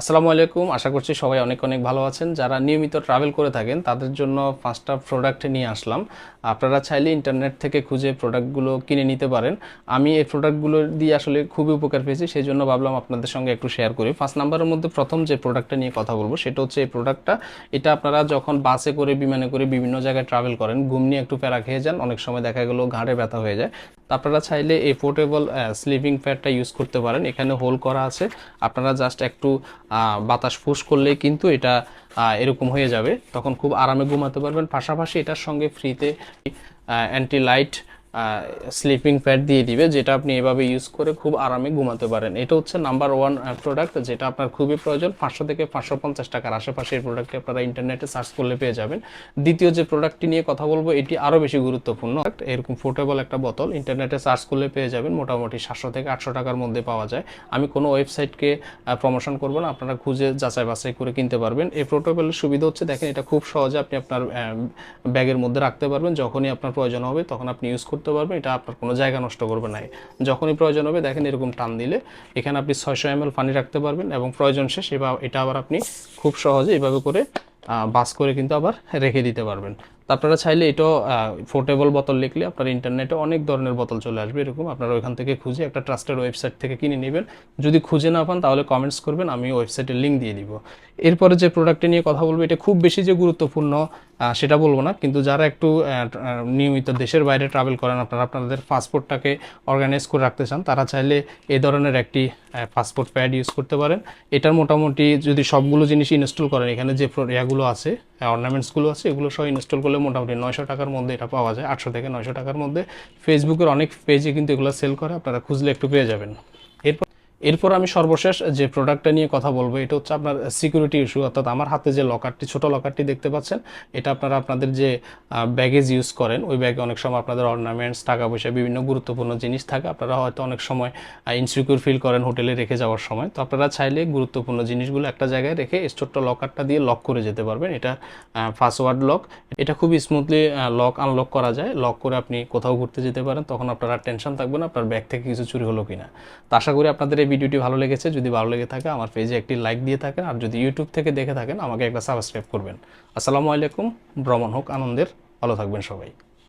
আসসালামু আলাইকুম। আশা করছি সবাই অনেক অনেক ভালো আছেন। যারা নিয়মিত ট্রাভেল করে থাকেন, তাদের জন্য পাঁচটা প্রোডাক্ট নিয়ে আসলাম। আপনারা চাইলে ইন্টারনেট থেকে খুঁজে প্রোডাক্টগুলো কিনে নিতে পারেন। আমি এই প্রোডাক্টগুলো দিয়ে আসলে খুবই উপকার পেয়েছি, সেই জন্য ভাবলাম আপনাদের সঙ্গে একটু শেয়ার করি। ফার্স্ট নাম্বারের মধ্যে প্রথম যে প্রোডাক্টটা নিয়ে কথা বলব, সেটা হচ্ছে এই প্রোডাক্টটা এটা আপনারা যখন বাসে করে, বিমানে করে বিভিন্ন জায়গায় ট্রাভেল করেন, ঘুম নিয়ে একটু প্যারা খেয়ে যান, অনেক সময় দেখা গেলো ঘাড়ে ব্যথা হয়ে যায়। আপনারা চাইলে এই পোর্টেবল স্লিপিং প্যাডটা ইউজ করতে পারেন। এখানে হোল করা আছে। আপনারা জাস্ট একটু বাতাস ফুস করলে কিন্তু এটা এরকম হয়ে যাবে। তখন খুব আরামে ঘুমাতে পারবেন। পাশাপাশি এটার সঙ্গে ফ্রিতে অ্যান্টি লাইট স্লিপিং প্যাড দিয়ে দিবে, যেটা আপনি এভাবে ইউজ করে খুব আরামে ঘুমাতে পারেন। এটা হচ্ছে নাম্বার ওয়ান প্রোডাক্ট যেটা আপনার খুবই প্রয়োজন। পাঁচশো থেকে পাঁচশো পঞ্চাশ টাকার আশেপাশে এই প্রোডাক্টটি আপনারা ইন্টারনেটে সার্চ করলে পেয়ে যাবেন। দ্বিতীয় যে প্রোডাক্টটি নিয়ে কথা বলব, এটি আরও বেশি গুরুত্বপূর্ণ। এরকম পোর্টেবল একটা বোতল ইন্টারনেটে সার্চ করলে পেয়ে যাবেন। মোটামুটি সাতশো থেকে আটশো টাকার মধ্যে পাওয়া যায়। আমি কোনো ওয়েবসাইটকে প্রমোশন করব না, আপনারা খুঁজে যাচাই বাছাই করে কিনতে পারবেন। এই পোর্টেবলের সুবিধা হচ্ছে, দেখেন এটা খুব সহজে আপনি আপনার ব্যাগের মধ্যে রাখতে পারবেন। যখনই আপনার প্রয়োজন হবে, তখন আপনি ইউজ করতে পারবেন এটা আপনার কোনো জায়গা নষ্ট করবে না। যখনই প্রয়োজন হবে, দেখেন এরকম টান দিলে এখানে আপনি ছয়শো এম পানি রাখতে পারবেন এবং প্রয়োজন শেষ এটা আবার আপনি খুব সহজে এভাবে করে বাস করে কিন্তু আবার রেখে দিতে পারবেন। আপনারা চাইলে এটাও পোর্টেবল বোতল লিখলে আপনার ইন্টারনেটে অনেক ধরনের বোতল চলে আসবে এরকম। আপনারা ওইখান থেকে খুঁজে একটা ট্রাস্টেড ওয়েবসাইট থেকে কিনে নেবেন। যদি খুঁজে না পান তাহলে কমেন্টস করবেন, আমি ওয়েবসাইটের লিঙ্ক দিয়ে দিব। এরপরে যে প্রোডাক্টটি নিয়ে কথা বলব, এটা খুব বেশি যে গুরুত্বপূর্ণ সেটা বলব না। কিন্তু যারা একটু নিয়মিত দেশের বাইরে ট্রাভেল করেন, আপনারা আপনাদের পাসপোর্টটাকে অর্গানাইজ করে রাখতে চান, তারা চাইলে এ ধরনের একটি পাসপোর্ট প্যাড ইউজ করতে পারেন। এটার মোটামুটি যদি সবগুলো জিনিস ইনস্টল করেন, এখানে যে ইয়াগুলো আছে অর্নামেন্টসগুলো আছে, এগুলো সব ইনস্টল করলে মোটামুটি নয়শো টাকার মধ্যে এটা পাওয়া যায়, আটশো থেকে নয়শো টাকার মধ্যে। ফেসবুকের অনেক পেজে কিন্তু এগুলো সেল করে, আপনারা খুঁজলে একটু পেয়ে যাবেন। এরপর আমি সর্বশেষ যে প্রোডাক্টটা নিয়ে কথা বলব, এটা হচ্ছে আপনার সিকিউরিটি ইস্যু অর্থাৎ আমার হাতে যে লকারটি ছোট লকারটি দেখতে পাচ্ছেন, এটা আপনারা আপনাদের যে ব্যাগেজ ইউজ করেন, ওই ব্যাগে অনেক সময় আপনাদের অর্নামেন্টস টাকা পয়সা বিভিন্ন গুরুত্বপূর্ণ জিনিস থাকে, আপনারা হয়তো অনেক সময় ইনসিকিউর ফিল করেন হোটেলে রেখে যাওয়ার সময়, তো আপনারা চাইলে গুরুত্বপূর্ণ জিনিসগুলো একটা জায়গায় রেখে ছোট্ট লকারটা দিয়ে লক করে যেতে পারবেন, এটা পাসওয়ার্ড লক এটা খুব স্মুথলি লক আনলক করা যায় লক করে আপনি কোথাও ঘুরতে যেতে পারেন, তখন আপনারা টেনশন থাকবে না, আপনার ব্যাগ থেকে কিছু চুরি হলো কিনা। তো আশা করি আপনাদের এই ভিডিওটি ভালো লেগেছে, যদি ভালো লেগে থাকে আমার পেজে একটি লাইক দিয়ে থাকেন, আর যদি ইউটিউব থেকে দেখে থাকেন আমাকে একটা সাবস্ক্রাইব করবেন। আসসালামু আলাইকুম, ভ্রমণ হোক আনন্দের, ভালো থাকবেন সবাই।